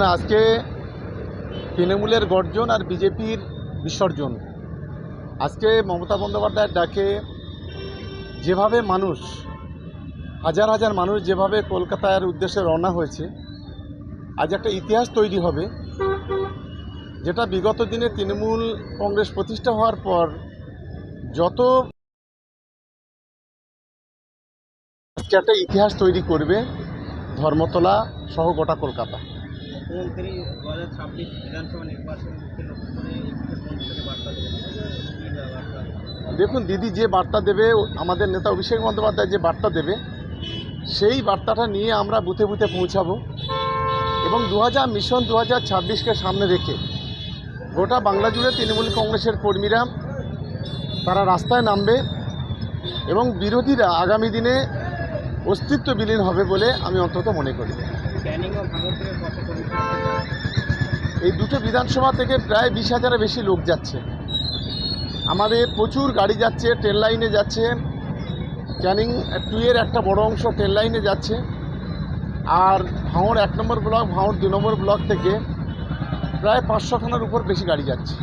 দেখুন, আজকে তৃণমূলের গর্জন আর বিজেপির বিসর্জন। আজকে মমতা বন্দ্যোপাধ্যায়ের ডাকে যেভাবে মানুষ, হাজার হাজার মানুষ যেভাবে কলকাতার উদ্দেশ্যে রওনা হয়েছে, আজ একটা ইতিহাস তৈরি হবে, যেটা বিগত দিনে তৃণমূল কংগ্রেস প্রতিষ্ঠা হওয়ার পর যত আজকে একটা ইতিহাস তৈরি করবে ধর্মতলা সহ গোটা কলকাতা। দু হাজার ছাব্বিশ বিধানসভা নির্বাচনকে লক্ষ্য করে বার্তা দেখুন, দিদি যে বার্তা দেবে, আমাদের নেতা অভিষেক বন্দ্যোপাধ্যায় যে বার্তা দেবে, সেই বার্তাটা নিয়ে আমরা বুথে বুথে পৌঁছাবো এবং দু হাজার মিশন দু হাজার ছাব্বিশকে সামনে রেখে গোটা বাংলা জুড়ে তৃণমূল কংগ্রেসের কর্মীরা তারা রাস্তায় নামবে এবং বিরোধীরা আগামী দিনে অস্তিত্ব বিলীন হবে বলে আমি অন্তত মনে করি। এই দুটো বিধানসভা থেকে প্রায় বিশ হাজারের বেশি লোক যাচ্ছে। আমাদের প্রচুর গাড়ি যাচ্ছে ট্রেন লাইনে যাচ্ছে। ক্যানিং টু এর একটা বড় অংশ ট্রেন লাইনে যাচ্ছে। আর ভাঙড় এক নম্বর ব্লক, ভাঙড় দু নম্বর ব্লক থেকে প্রায় পাঁচশোখানার উপর বেশি গাড়ি যাচ্ছে।